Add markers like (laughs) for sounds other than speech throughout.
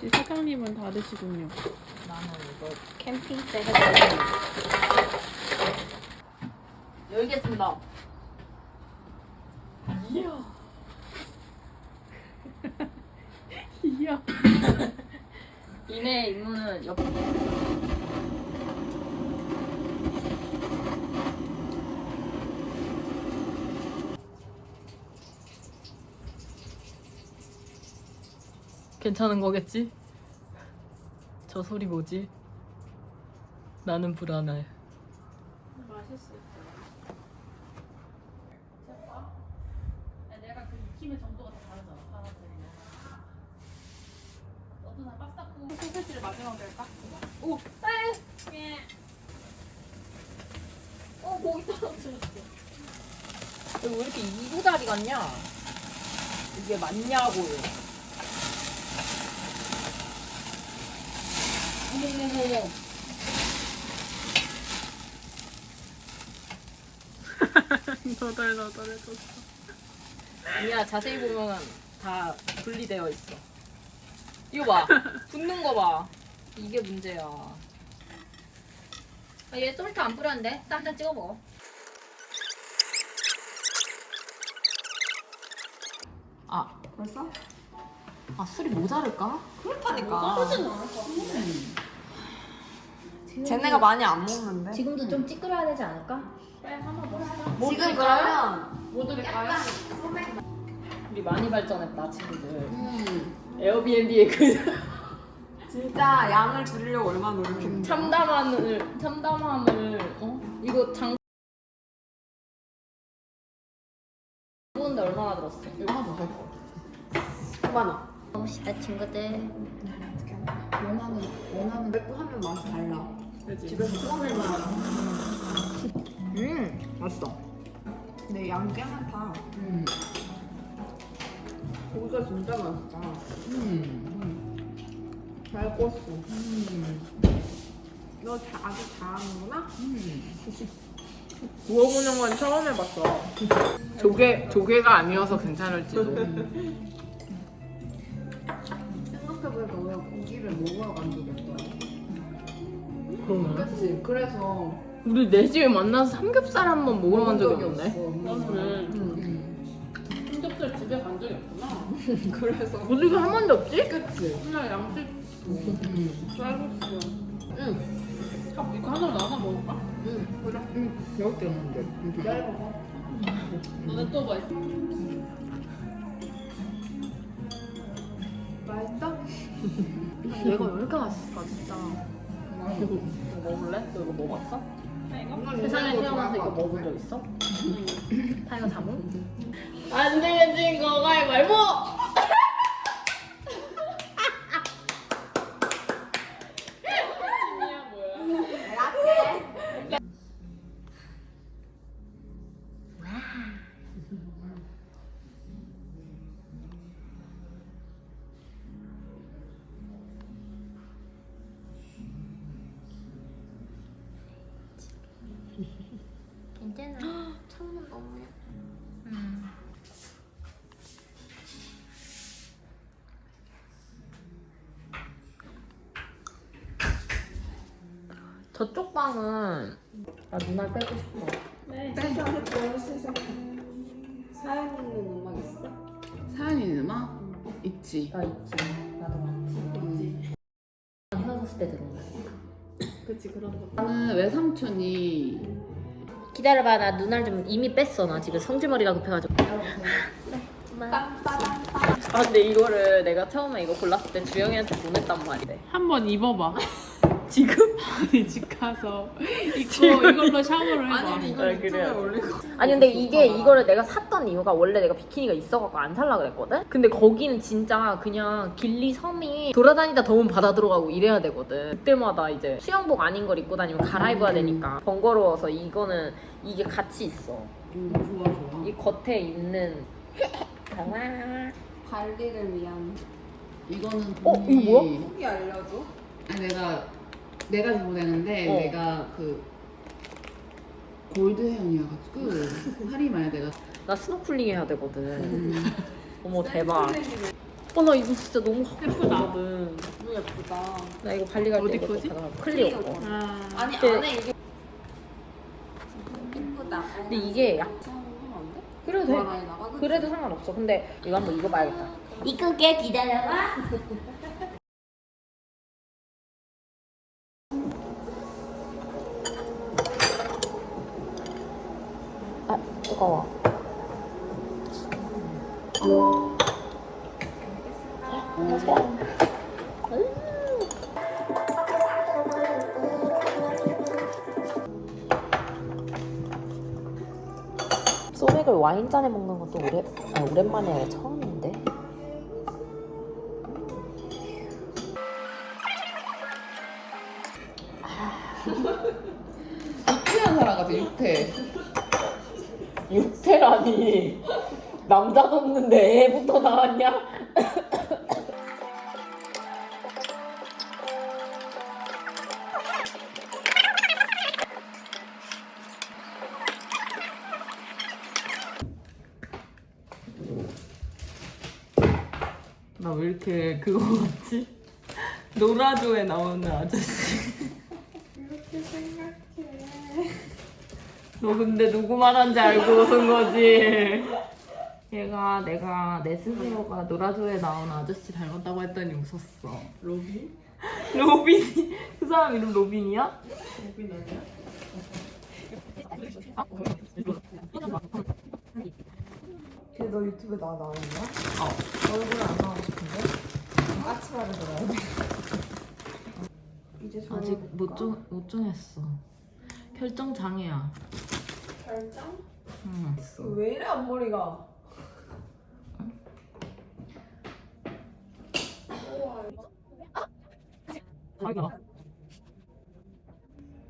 역시 사장님은 다르시군요. 나는 이거 캠핑 때 해가지고 열겠습니다. 이야. (laughs) 이야. 이내 임무는 옆. 괜찮은 거겠지? 저 소리 뭐지? 나는 불안해. 그 에! 어. 왜 이렇게 이구다리 같냐? 이게 맞냐고요. 어머머머머. (laughs) 너덜너덜해졌어. 아니야, 자세히 보면 다 분리되어 있어. 이거 봐. (laughs) 붙는 거 봐. 이게 문제야. 아, 얘 솔트 안 뿌렸는데? 쌈장 찍어 먹어. 아, 벌써? 아 술이 모자를까? 그렇다니까. 떨어지는 않을 것 같은데. 쟤네가 많이 안 먹는데. 지금도 좀 찌그러야 되지 않을까? 빨리 한번 먹자. 지금 그러면 뭐 드릴까요? 우리 많이 발전했다, 친구들. 음, 에어비앤비에 그 (laughs) 진짜 양을 줄이려고 얼마나 노력했는데. 참담함을, 참담함을, 어? 이거 장. 보는데 얼마나 들었어? 살 거. 9만 원. 봅시다 친구들 원하는 원하는 맥주 하면 맛이 달라. 집에서 처음 해봐. 음, 맛있어. 근데 양꽤 많다. 음. 고기가 진짜 맛있다. 음. 잘 구웠어. 너 자, 아주 잘하는구나? (laughs) 구워보는 건 처음 해봤어. 조개, 조개가 아니어서 괜찮을지도. (laughs) 그러네. 그치? 그래서 우리 내 집에 만나서 삼겹살 한 번 먹으러 간 적이 없네. 없어. 그래. 응. 삼겹살 집에 간 적이 없구나. (laughs) 그래서 어디가 한 번도 없지? 그치? 그냥 양식 쌀국수. 응. 참, 이거 하나 나눠 먹을까? 응. 그래. 응. 여기 때문에 기다려봐. 너네 또 뭐? 맛있어? 얘가 왜 이렇게 맛있을까, 진짜. 이거 먹을래? 너 이거 먹었어? 세상에 태어나서 이거 먹은 적 있어? 타이거 자몽? 안진거 가위바위보! 저쪽 방은 나 눈알 빼고 싶어. 세상에 너무 세상. 사연 있는 음악 있어? 사연 있는 음악? 있지. 나 있지. 나도 많지. 헤어졌을 때 들은 거니까. 그치 그런 거. 나는 외삼촌이 기다려봐 나 눈알 좀 이미 뺐어 나 지금 성지머리가 급해가지고 아 근데 이거를 내가 처음에 이거 골랐을 때 주영이한테 보냈단 말이야. 한번 입어봐. (laughs) 지금? 아니, 집 가서 (laughs) 입고 이걸로 샤워를 해봐. 아니 이거 아, 유튜브에 그래요? 올리고. 아니 근데 이게 이거를 내가 샀던 이유가 원래 내가 비키니가 있어갖고 안 살라 그랬거든? 근데 거기는 진짜 그냥 길리 섬이 돌아다니다 더우면 바다 들어가고 이래야 되거든 그때마다 이제 수영복 아닌 걸 입고 다니면 갈아입어야 되니까 번거로워서 이거는 이게 같이 있어 음, 좋아 좋아. 이 겉에 있는 강아 관리를 위한. 이거는 어, 본인이 이거 뭐야? 후기 알려줘. 아니 내가 내가 잘못했는데 어. 내가 그 골드 헤어이어가지고 (laughs) 할이 많이 돼가. 나 스노클링 해야 되거든 음, 어머 대박 어, 나 이거 진짜 너무 갖고 예쁘다. 싶거든. 너무 예쁘다. 나 이거 발리 갈때 어디 거지? 클리오 거. 아. 아니 네. 안에 이게 이쁘다. 근데 이게 약 그래도 돼. 그래도 상관없어. 근데 이거 한번 이거 봐야겠다. 이끄게 기다려봐. (laughs) 아, 뜨거워. 소맥을 와인잔에 먹는 것도 오래, 아, 오랜만에 처음인데. 유태한 사람 같아 유태. 육태라니. 남자도 없는데 애부터 나왔냐? 나 왜 이렇게 그거 같지? 노라조에 나오는 아저씨. 이렇게 생각해. 너 근데 누구 말한지 알고 웃은 거지? 얘가 내가 내 스스로가 노라조에 나오는 아저씨 닮았다고 했더니 웃었어. 로빈? (laughs) 로빈이 그 사람 이름 로빈이야? 로빈 아니야? 걔 너 유튜브에 나 나오냐? 어. 얼굴 안 나오고 싶은데? 까치발을 들어야 돼. 이제 아직 못, 정, 못 정했어. 결정 장애야. 결정? 응. 왜 이래 앞머리가?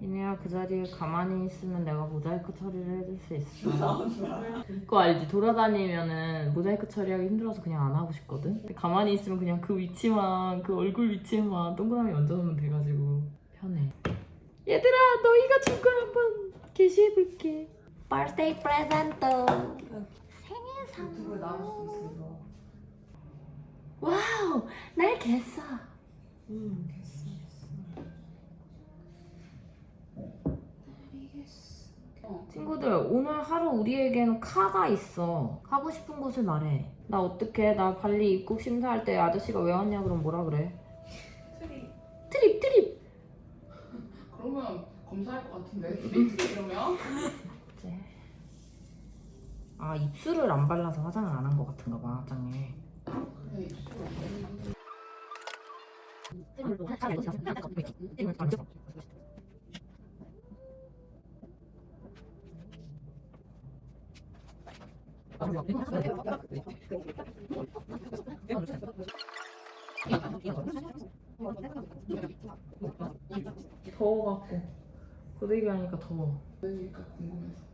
이내야 그 자리에 가만히 있으면 내가 모자이크 처리를 해줄 수 있어. (laughs) 그거 알지? 돌아다니면은 모자이크 처리하기 힘들어서 그냥 안 하고 싶거든? 근데 가만히 있으면 그냥 그 위치만, 그 얼굴 위치에만 동그라미 얹어놓으면 돼가지고 편해. 얘들아, 너희가 준 걸 한번 게시해볼게. birthday present. 유튜브에 나올 수 있어 이거. 와우, 날 겠어. 응 됐 어 친구들 오늘 하루 우리에게는 카가 있어 가고 싶은 곳을 말해 나 어떡해 나 발리 입국 심사할 때 아저씨가 왜 왔냐 그럼 뭐라 그래 트리. 트립 트립 (laughs) 그러면 검사할 것 같은데. (laughs) 트리 이러면? 이제. 아 입술을 안 발라서 화장을 안 한 것 같은가 봐 화장에 네, 입술. 더워갖고. 고데기 하니까 더워. 그러니까 궁금해서.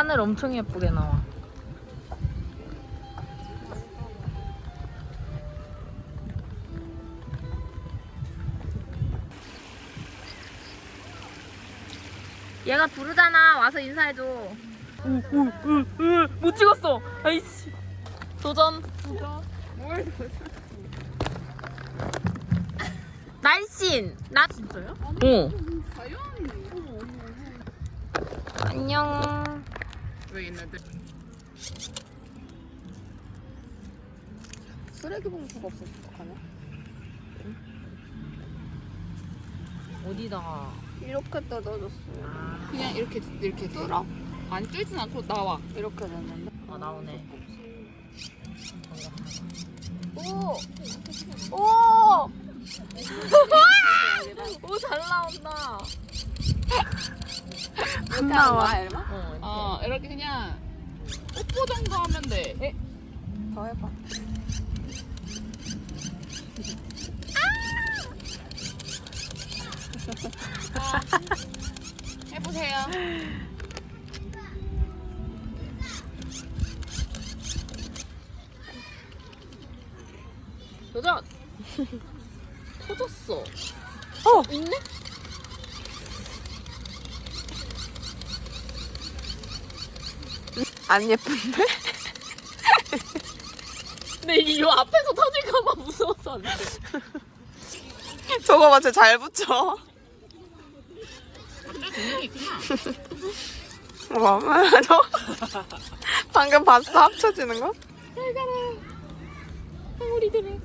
하늘 엄청 예쁘게 나와. 얘가 부르잖아. 와서 인사해줘. 못 찍었어. 아이씨. 도전. 도전. 뭘 도전? 날씬. 나 진짜요? 응. 안녕. 왜 얘네들? 쓰레기 봉투가 없어서 어떡하냐? 어디다가? 이렇게 뜯어줬어. 그냥 이렇게 이렇게 뚫어? 안 쫄진 않고 나와. 이렇게 됐는데. 아 나오네. 오! 오! 오 잘 나온다. 안 나와, 얼마? 어. 어 이렇게 그냥 뽀뽀 정도 하면 돼. 더 해봐. 해보세요. 여자 터졌어. 어! 있네? 안 예쁜데? (laughs) 근데 이 앞에서 터질까봐 무서워서 안 돼. (laughs) 저거 봐, 쟤잘 붙여. (laughs) 뭐야, 너? 방금 봤어? 합쳐지는 거? 우리들은